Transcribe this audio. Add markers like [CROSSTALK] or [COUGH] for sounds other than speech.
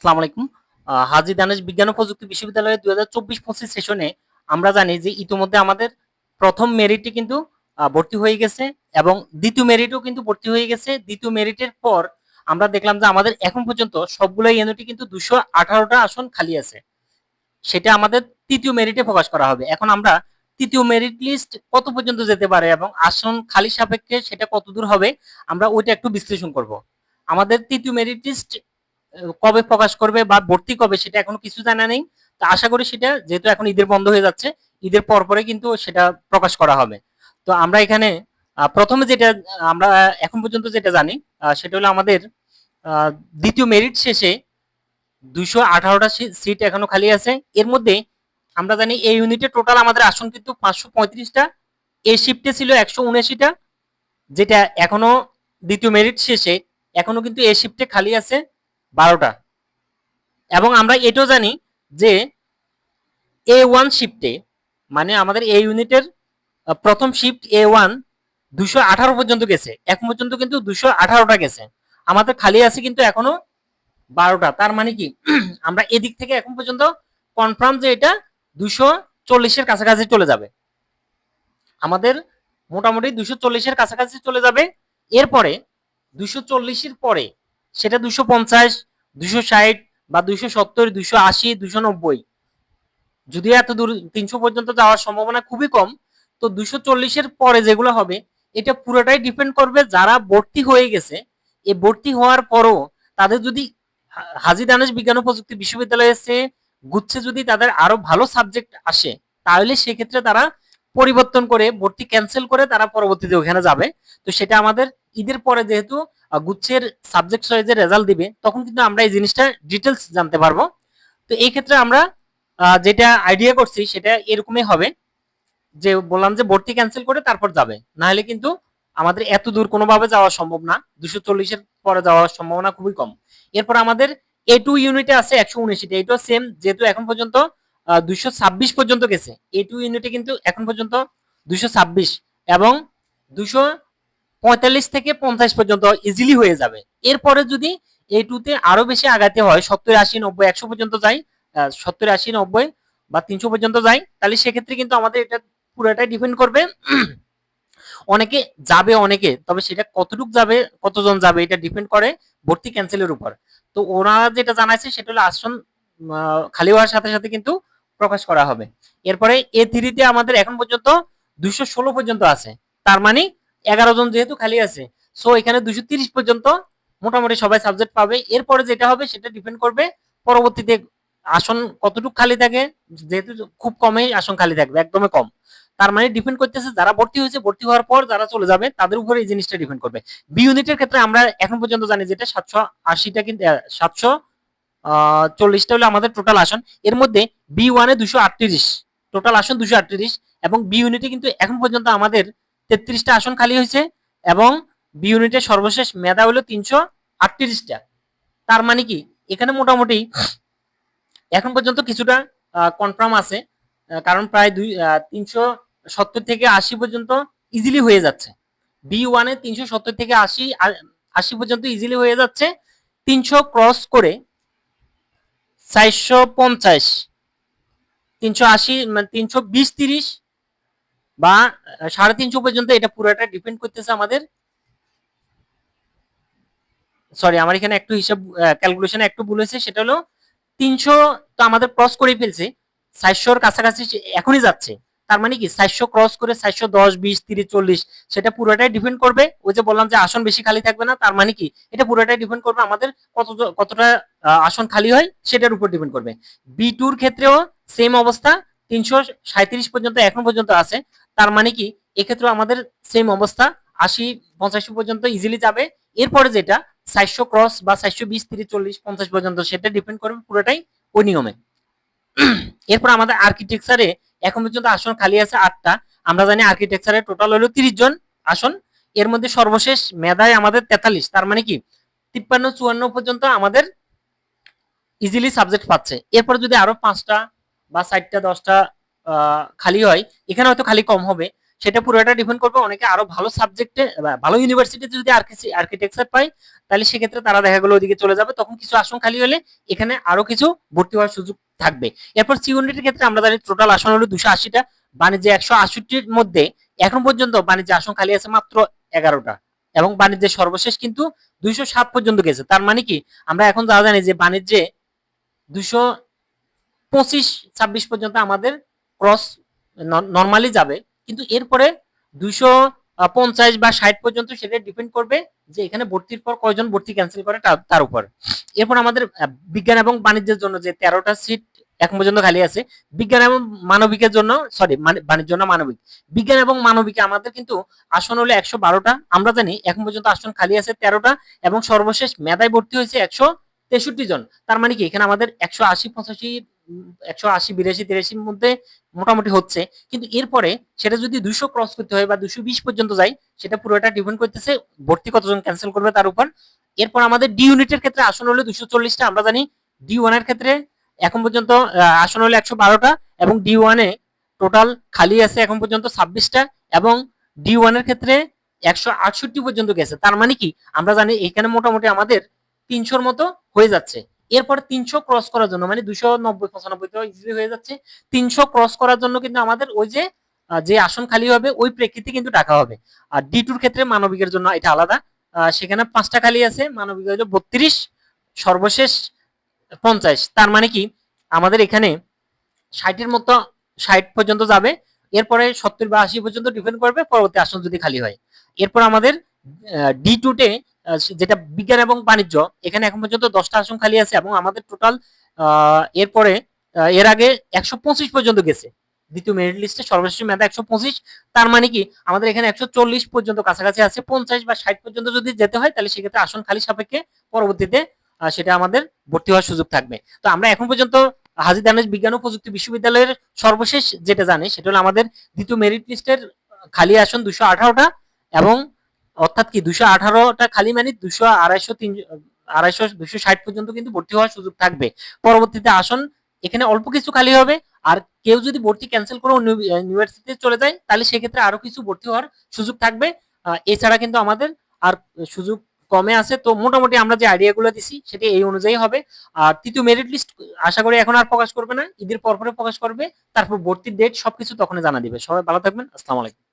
আসসালামু আলাইকুম। হাজী দানেশ বিজ্ঞান ও প্রযুক্তি বিশ্ববিদ্যালয়ের দুই হাজার চব্বিশ সেশনে আমরা জানি যে ইতিমধ্যে আমাদের প্রথম মেরিটে কিন্তু ভর্তি হয়ে গেছে এবং দ্বিতীয় মেরিটও কিন্তু ভর্তি হয়ে গেছে। দ্বিতীয় মেরিটের পর আমরা দেখলাম যে আমাদের এখন পর্যন্ত সবগুলো ইউনিটে কিন্তু দুশো আঠারোটা আসন খালি আছে। সেটা আমাদের তৃতীয় মেরিটে প্রকাশ করা হবে। এখন আমরা তৃতীয় মেরিট লিস্ট কত পর্যন্ত যেতে পারে এবং আসন খালি সাপেক্ষে সেটা কত দূর হবে, আমরা ওইটা একটু বিশ্লেষণ করব। আমাদের তৃতীয় মেরিট লিস্ট কবে প্রকাশ করবে বা ভর্তি কবে সেটা এখনও কিছু জানা নেই। তো আশা করি সেটা যেহেতু এখন ঈদের বন্ধ হয়ে যাচ্ছে, ঈদের পর পরে কিন্তু সেটা প্রকাশ করা হবে। তো আমরা এখানে প্রথমে যেটা, আমরা এখন পর্যন্ত যেটা জানি সেটা হলো আমাদের দ্বিতীয় মেরিট শেষে দুইশো আঠারোটা সিট এখনও খালি আছে। এর মধ্যে আমরা জানি এই ইউনিটে টোটাল আমাদের আসন কিন্তু পাঁচশো পঁয়ত্রিশটা, এ শিফটে ছিল একশো উনআশিটা, যেটা এখনও দ্বিতীয় মেরিট শেষে এখনও কিন্তু এ শিফটে খালি আছে। বারোটা। এবং আমরা এটাও জানি যে এ ওয়ান শিফটে মানে আমাদের এই ইউনিটের প্রথম শিফট এ ওয়ান দুশো আঠারো পর্যন্ত গেছে। এখন পর্যন্ত কিন্তু দুশো আঠারোটা গেছে। আমাদের খালি আছে কিন্তু এখনও বারোটা। তার মানে কি? [CLEARS THROAT] আমরা এদিক থেকে এখন পর্যন্ত কনফার্ম যে এটা দুশো চল্লিশের কাছাকাছি চলে যাবে। আমাদের মোটামুটি দুশো চল্লিশের কাছাকাছি চলে যাবে। এরপরে দুশো চল্লিশের পরে সেটা দুশো পঞ্চাশ, দুশো ষাট বা দুশো সত্তর, দুশো আশি, দুশো নব্বই। যদিও এত দূর, তিনশো পর্যন্ত যাওয়ার সম্ভাবনা খুবই কম, তো দুশো চল্লিশের পরে যেগুলো হবে, এটা পুরোটাই ডিপেন্ড করবে যারা ভর্তি হয়ে গেছে। এই ভর্তি হওয়ার পরও তাদের যদি হাজী দানেশ বিজ্ঞান ও প্রযুক্তি বিশ্ববিদ্যালয়ে এসে গুচ্ছে যদি তাদের আরও ভালো সাবজেক্ট আসে, তাহলে সেক্ষেত্রে তারা পরিবর্তন করে ভর্তি ক্যান্সেল করে তারা পরবর্তীতে ওখানে যাবে। তো সেটা আমাদের ঈদের পরে যেহেতু গুচ্ছের সাবজেক্ট ওয়াইজের রেজাল্ট দিবে, তখন কিন্তু আমরা এই জিনিসটা ডিটেলস জানতে পারব। তো এই ক্ষেত্রে আমরা যেটা আইডিয়া করছি সেটা এরকমই হবে যে বললাম যে ভর্তি ক্যান্সেল করে তারপর যাবে। না হলে কিন্তু আমাদের এত দূর কোনোভাবে যাওয়া সম্ভব না। দুশো চল্লিশের পরে যাওয়ার সম্ভাবনা খুবই কম। এরপর আমাদের এ টু ইউনিটে আছে একশো উনিশিটা এটাও সেম যেহেতু এখন পর্যন্ত দুশো ছাব্বিশ পর্যন্ত গেছে। এ টু ইউনিটে কিন্তু এখন পর্যন্ত দুশো ছাব্বিশ এবং দুশো পঁয়তাল্লিশ থেকে পঞ্চাশ পর্যন্ত ইজিলি হয়ে যাবে। এরপরে যদি এ টুতে আরও বেশি আগাতে হয়, সত্তর আশি, নব্বই, একশো পর্যন্ত যাই সত্তর আশি, নব্বই বা তিনশো পর্যন্ত যাই তাহলে সেক্ষেত্রে কিন্তু আমাদের এটা পুরোটাই ডিপেন্ড করবে। অনেকে যাবে অনেকে, তবে সেটা কতটুক যাবে, কতজন যাবে, এটা ডিপেন্ড করে ভর্তি ক্যান্সেলের উপর। তো ওরা যেটা জানাইছে, সেটা হলো আসন খালি হওয়ার সাথে সাথে কিন্তু প্রকাশ করা হবে। এরপরে এ থ্রিতে আমাদের এখন পর্যন্ত দুইশো ষোলো পর্যন্ত আছে। তার মানে এগারো জন যেহেতু খালি আছে সো এখানে দুইশো তিরিশ পর্যন্ত মোটামুটি সবাই সাবজেক্ট পাবে। এরপরে যেটা হবে সেটা ডিপেন্ড করবে পরবর্তীতে আসন কতটুকু খালি থাকে, যেহেতু খুব কমই আসন খালি থাকবে, একদমই কম। তার মানে ডিপেন্ড করতেছে যারা ভর্তি হয়েছে, ভর্তি হওয়ার পর যারা চলে যাবে, তাদের উপরে এই জিনিসটা ডিপেন্ড করবে। বি ইউনিটের ক্ষেত্রে আমরা এখন পর্যন্ত জানি যেটা সাতশো আশিটা কিন্তু সাতশো চল্লিশটা হলো আমাদের টোটাল আসন। এর মধ্যে বি ওয়ানে দুশো আটত্রিশ টোটাল আসন দুশো আটত্রিশ এবং বি ইউনিটে কিন্তু এখন পর্যন্ত আমাদের তেত্রিশটা আসন খালি হয়েছে এবং বি ইউনিটের সর্বশেষ মেধা হলো তিনশো আটত্রিশটা। তার মানে কি? এখানে মোটামুটি এখন পর্যন্ত কিছুটা কনফার্ম আছে কারণ প্রায় দুই তিনশো সত্তর থেকে আশি পর্যন্ত ইজিলি হয়ে যাচ্ছে। বি ওয়ানে তিনশো সত্তর থেকে আশি আশি পর্যন্ত ইজিলি হয়ে যাচ্ছে। তিনশো ক্রস করে চারশো পঞ্চাশ। তিনশো আশি মানে তিনশো বিশ তিরিশ বা সাড়ে তিনশো পর্যন্ত এটা পুরোটা ডিপেন্ড করতেছে আমাদের। সরি আমার এখানে একটু হিসাব ক্যালকুলেশন একটু ভুল হয়েছে, সেটা হলো তিনশো তো আমাদের ক্রস করে ফেলছে, চারশোর কাছাকাছি এখনই যাচ্ছে। তার মানে কি চারশো ক্রস করে চারশো দশ, বিশ, তিরিশ, চল্লিশ, সেটা পুরোটাই ডিপেন্ড করবে। ওই যে বললাম যে আসন বেশি খালি থাকবে না, তার মানে কি এটা পুরোটাই ডিপেন্ড করবে আমাদের কত কতটা আসন খালি হয় সেটার উপর ডিপেন্ড করবে। বি টুর ক্ষেত্রেও সেম অবস্থা, তিনশো সাঁত্রিশ পর্যন্ত এখন পর্যন্ত আছে। তার মানে কি এক্ষেত্রেও আমাদের সেম অবস্থা, আশি, পঞ্চাশি পর্যন্ত ইজিলি যাবে। এরপরে যেটা চারশো ক্রস বা চারশো বিশ, তিরিশ, চল্লিশ, পঞ্চাশ পর্যন্ত সেটা ডিপেন্ড করবে পুরোটাই ওই নিয়মে। এরপর আমাদের আর্কিটেকচারে এখন পর্যন্ত আসন খালি আছে আটটা। আমরা জানি আর্কিটেকচারে টোটাল হলো তিরিশ জন আসন। এর মধ্যে সর্বশেষ মেধায় আমাদের তেতাল্লিশ। তার মানে কি? তিপ্পান্ন, চুয়ান্ন পর্যন্ত আমাদের ইজিলি সাবজেক্ট পাচ্ছে। এরপর যদি আরও পাঁচটা বা চারটা, দশটা খালি হয়, এখানে হয়তো খালি কম হবে। সেটা পুরোটা ডিপেন্ড করবে অনেকে আরও ভালো সাবজেক্টে ভালো ইউনিভার্সিটিতে যদি আর্কিটেকচার পায়, তাহলে সেক্ষেত্রে তারা দেখা গেলো ওইদিকে চলে যাবে। তখন কিছু আসন খালি হলে এখানে আরও কিছু ভর্তি হওয়ার সুযোগ থাকবে। এরপর সি ইউনিটের ক্ষেত্রে আমরা জানি টোটাল আসন হলো দুশো আশিটা, বাণিজ্য একশো আশিটির মধ্যে এখন পর্যন্ত বাণিজ্য আসন খালি আছে মাত্র এগারোটা এবং বাণিজ্যের সর্বশেষ কিন্তু দুইশো সাত পর্যন্ত গেছে। তার মানে কি? আমরা এখন যা জানি যে বাণিজ্যে দুশো পঁচিশ ছাব্বিশ পর্যন্ত আমাদের ক্রস নর্মালি যাবে। কিন্তু এরপরে দুইশো পঞ্চাশ বা ষাট পর্যন্ত সেটা ডিপেন্ড করবে যে এখানে ভর্তির পর কয়জন ভর্তি ক্যান্সেল করে তার উপর। এরপর আমাদের বিজ্ঞান এবং বাণিজ্যের জন্য যে তেরোটা সিট এখন পর্যন্ত খালি আছে। বিজ্ঞান এবং মানবিকের জন্য সরি বাণিজ্য না মানবিক। বিজ্ঞান এবং মানবিকে আমাদের কিন্তু আসন হলো একশো বারোটা। আমরা জানি এখন পর্যন্ত আসন খালি আছে তেরোটা এবং সর্বশেষ মেধায় ভর্তি হয়েছে একশো তেষট্টি জন। তার মানে কি? এখানে আমাদের একশো আশি পঁচাশি, একশো আশি, বিরাশি, তিরাশির মধ্যে মোটামুটি হচ্ছে। কিন্তু এরপরে সেটা যদি দুশো ক্রস করতে হয় বা দুশো বিশ পর্যন্ত যায়, সেটা পুরোটা ডিপেন্ড করতেছে ভর্তি কতজন ক্যান্সেল করবে তার উপর। এরপর আমাদের ডি ইউনিটের ক্ষেত্রে আসন হলো দুশো চল্লিশটা। আমরা জানি ডি ওয়ানের ক্ষেত্রে এখন পর্যন্ত আসন হলো একশো বারোটা এবং ডি ওয়ানে টোটাল খালি আছে এখন পর্যন্ত ছাব্বিশটা এবং ডি ওয়ানের ক্ষেত্রে একশো আটষট্টি পর্যন্ত গেছে। তার মানে কি? আমরা জানি এখানে মোটামুটি আমাদের তিনশোর মতো হয়ে যাচ্ছে। এরপর তিনশো ক্রস করার জন্য মানে দুশো নব্বই, পঁচানব্বই ইজিলি হয়ে যাচ্ছে। তিনশো ক্রস করার জন্য কিন্তু আমাদের ওই যে যে আসন খালি হবে, ওই প্রেক্ষিতে কিন্তু টাকা হবে। আর ডি টুর ক্ষেত্রে মানবিকের জন্য এটা আলাদা। সেখানে পাঁচটা খালি আছে। মানবিক হলো বত্রিশ, সর্বশেষ পঞ্চাশ। তার মানে কি? আমাদের এখানে ষাটের মতো, ষাট পর্যন্ত যাবে। এরপরে সত্তর বা আশি পর্যন্ত ডিপেন্ড করবে, পরবর্তী আসন যদি খালি হয়। এরপর আমাদের ডি টুতে যেটা বিজ্ঞান এবং বাণিজ্য, এখানে এখন পর্যন্ত দশটা আসন খালি আছে এবং আমাদের টোটাল এরপরে এর আগে একশো পঁচিশ পর্যন্ত গেছে। দ্বিতীয় মেরিট লিস্টে সর্বশেষ মেধা একশো পঁচিশ। তার মানে কি? আমাদের এখানে একশো চল্লিশ পর্যন্ত কাছাকাছি আছে। পঞ্চাশ বা ষাট পর্যন্ত যদি যেতে হয়, তাহলে সেক্ষেত্রে আসন খালি সাপেক্ষে পরবর্তীতে সেটা আমাদের ভর্তি হওয়ার সুযোগ থাকবে। তো আমরা এখন পর্যন্ত হাজি দানেশ বিজ্ঞান ও প্রযুক্তি বিশ্ববিদ্যালয়ের সর্বশেষ যেটা জানি, সেটা হলো আমাদের দ্বিতীয় মেরিট লিস্টের খালি আসন দুশো আঠারোটা এবং অর্থাৎ কি দুশো আঠারোটা খালি মানে দুশো আড়াইশো তিন, আড়াইশো দুশো ষাট পর্যন্ত কিন্তু ভর্তি হওয়ার সুযোগ থাকবে। পরবর্তীতে আসন এখানে অল্প কিছু খালি হবে আর কেউ যদি ভর্তি ক্যান্সেল করে অন্য ইউনিভার্সিটিতে চলে যায়, তাহলে সেক্ষেত্রে আরও কিছু ভর্তি হওয়ার সুযোগ থাকবে। এছাড়া কিন্তু আমাদের আর সুযোগ কমে আছে, তো মোটামুটি আমরা যে আইডিয়াগুলো দিছি সেটি এই অনুযায়ী হবে। আর তৃতীয় মেরিট লিস্ট আশা করি এখন আর প্রকাশ করবে না, ঈদের পরপরে প্রকাশ করবে, তারপর ভর্তির ডেট সবকিছু তখন জানা দিবে। সবাই ভালো থাকবেন, আসসালামু আলাইকুম।